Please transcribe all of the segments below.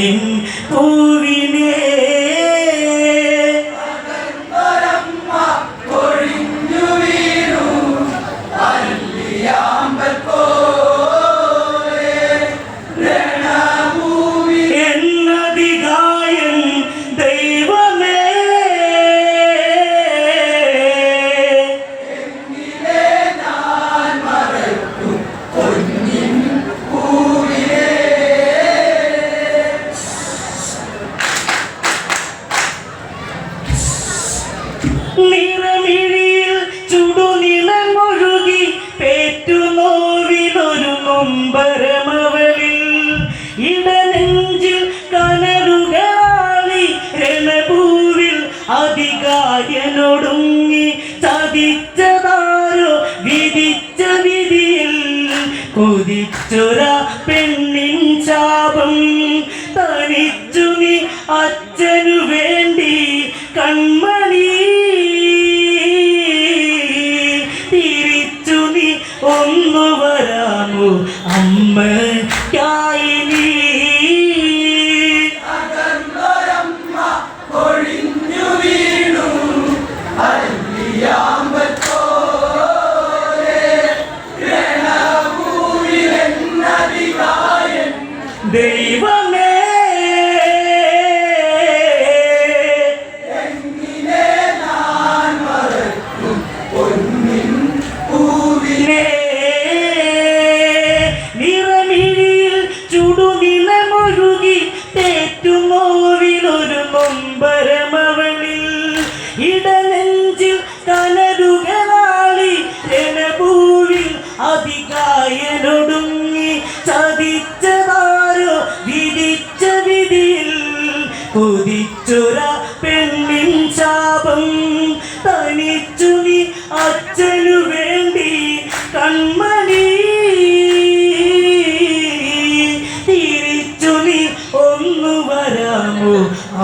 mean ഓടുങ്ങി തകിച്ച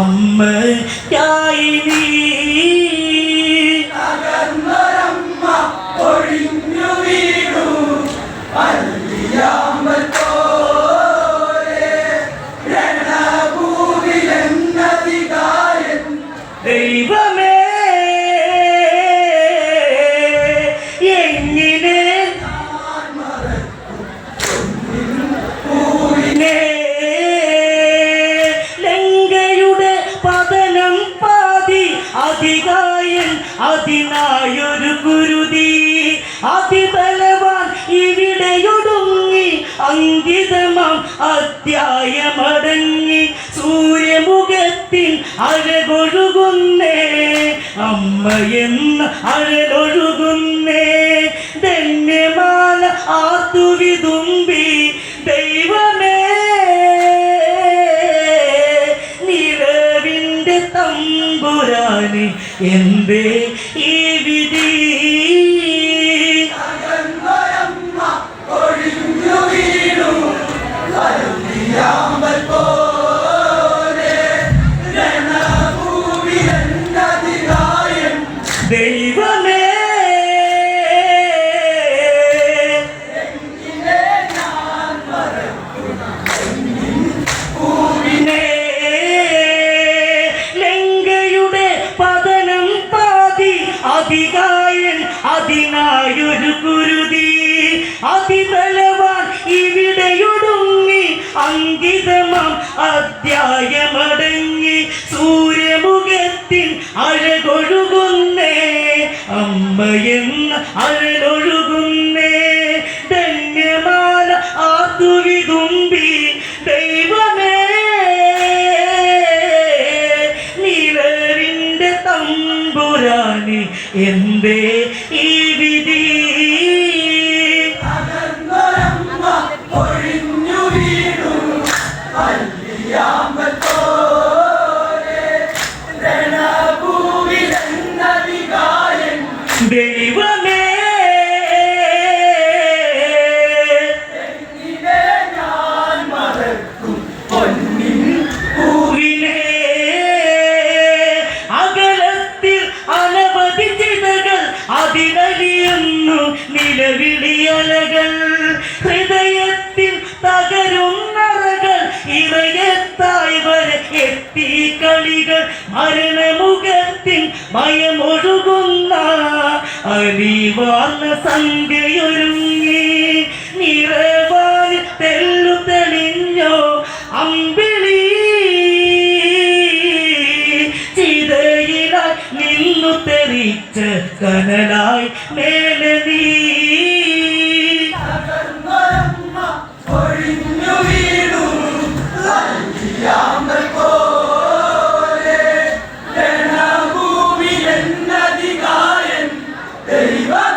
അമ്മയായി നീ അതിനായൊരു ഗുരുതി അതിബലവാൻ ഇവിടെയൊടുങ്ങി അങ്കിതമാം അധ്യായമടങ്ങി സൂര്യമുഖത്തിൽ അഴകൊഴുകുന്നേ. അമ്മയെന്ന് അഴ എന്തേ അങ്കിതമാം അധ്യായമടങ്ങി സൂര്യമുഖത്തിൽ അഴകൊഴുകുന്നേ. അമ്മയെന്ന് അഴകൊഴുകുന്നേ ധന്യമാല ആതുവിതുമ്പി ദൈവമേ. നിലവിന്റെ തമ്പുരാനി എന്തേ ഈ അമ്പിയൊരുങ്ങി നിറവാൻ തെല്ലു തെളിഞ്ഞോ അമ്പിളി ചിതയിലായി നിന്നു തെറിച്ച കനലായി മേലെ നീ. Derivar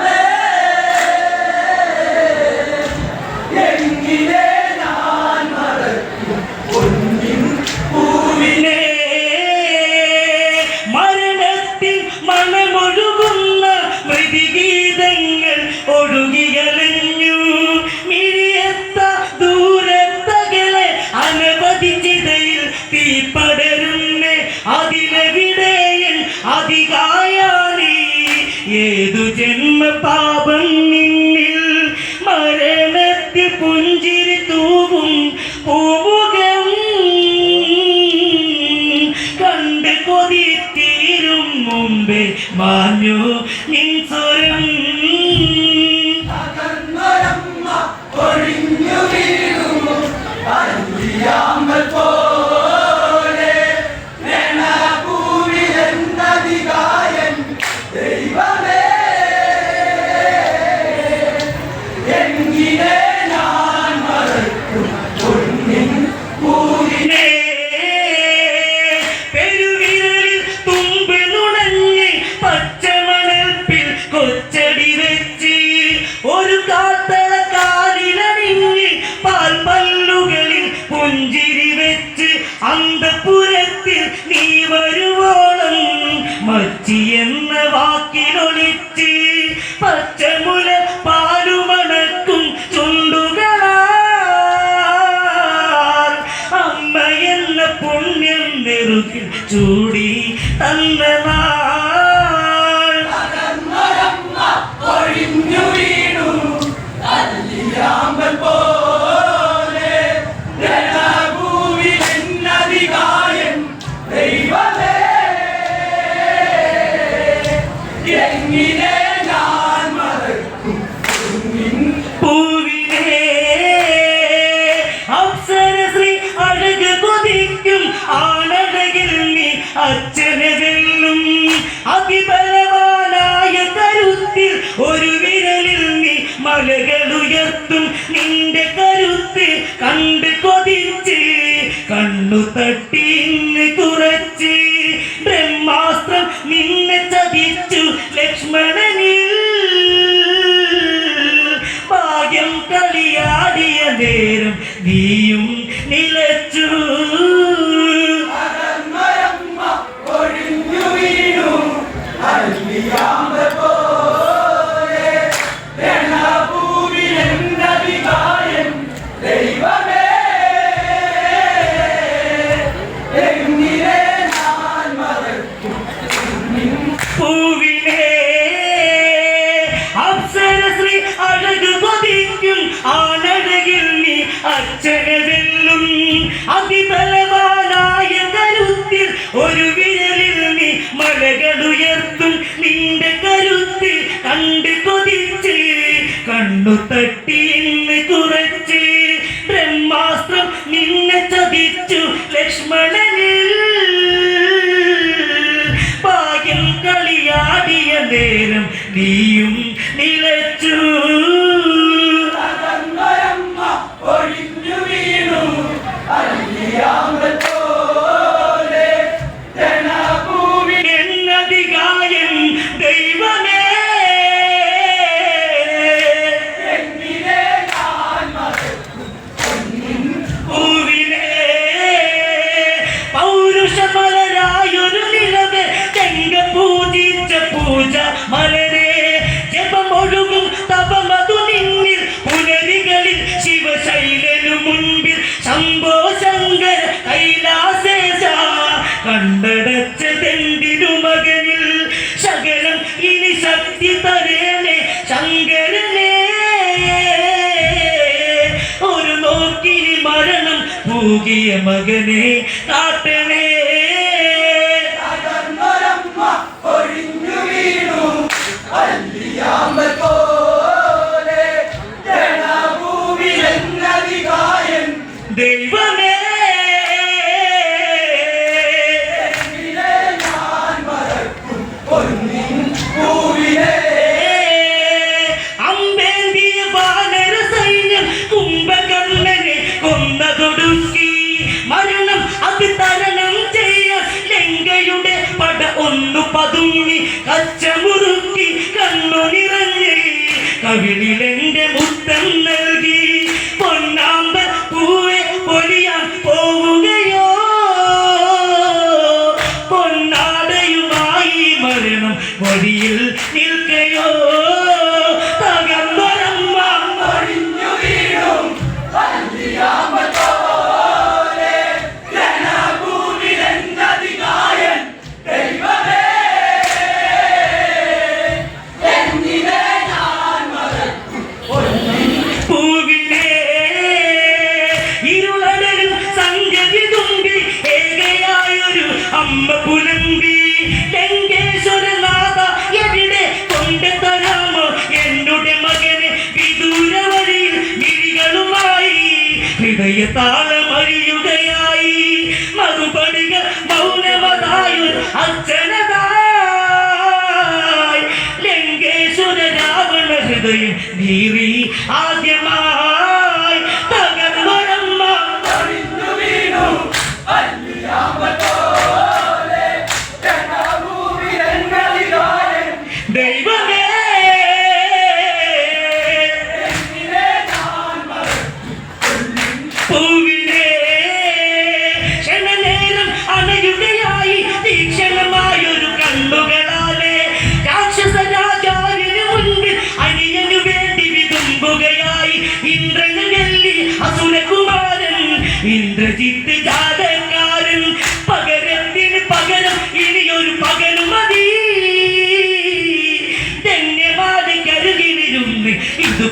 ഏതു ജന്മ പാപം നിന്നിൽ മരണത്തിൽ പുഞ്ചിരി തൂവും പൂവുകം കണ്ട് കൊതിത്തീരും മുമ്പേ മാഞ്ഞു എന്ന വാക്കിനൊളിച്ച് പച്ചമുല പാലുമണക്കും ചുണ്ടുക അമ്മ എന്ന പുണ്യം നെറുകിൽ ചൂ തട്ടിന്ന് കുറച്ച് ബ്രഹ്മാസ്ത്രം നിന്നെ ചതിച്ചു ലക്ഷ്മണ ഞാനും നിന്നെ തപിച്ചു ലക്ഷ്മണനിൽ. ഭാഗ്യം കളിയാടിയ നേരം നീയും மூழ்கிய மகனே ஆட்டனே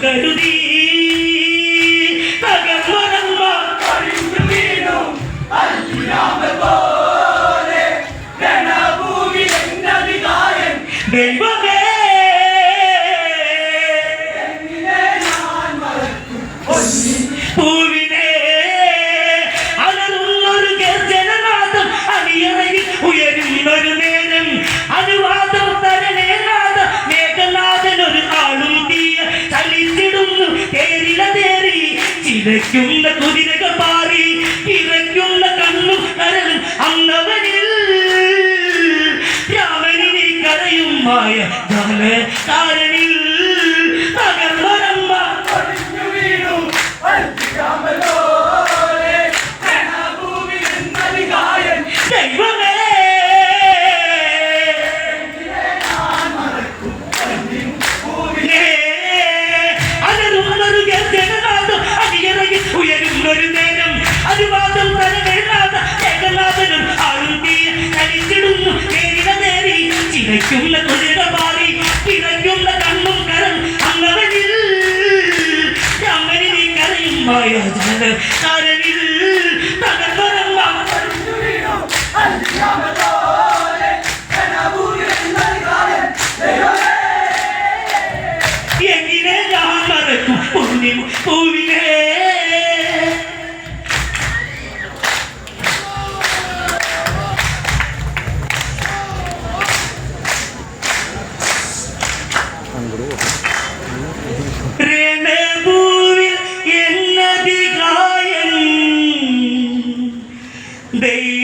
കരുതി. തകർന്നു വീണു. അല്ലാമ പോ ഇരയ്ക്കുന്ന കുതിരകൾ പാറി ഇരയ്ക്കുന്ന കണ്ണും കരലും അന്നവനിൽ. രാവണിനെ കരയുമായ താര Lady.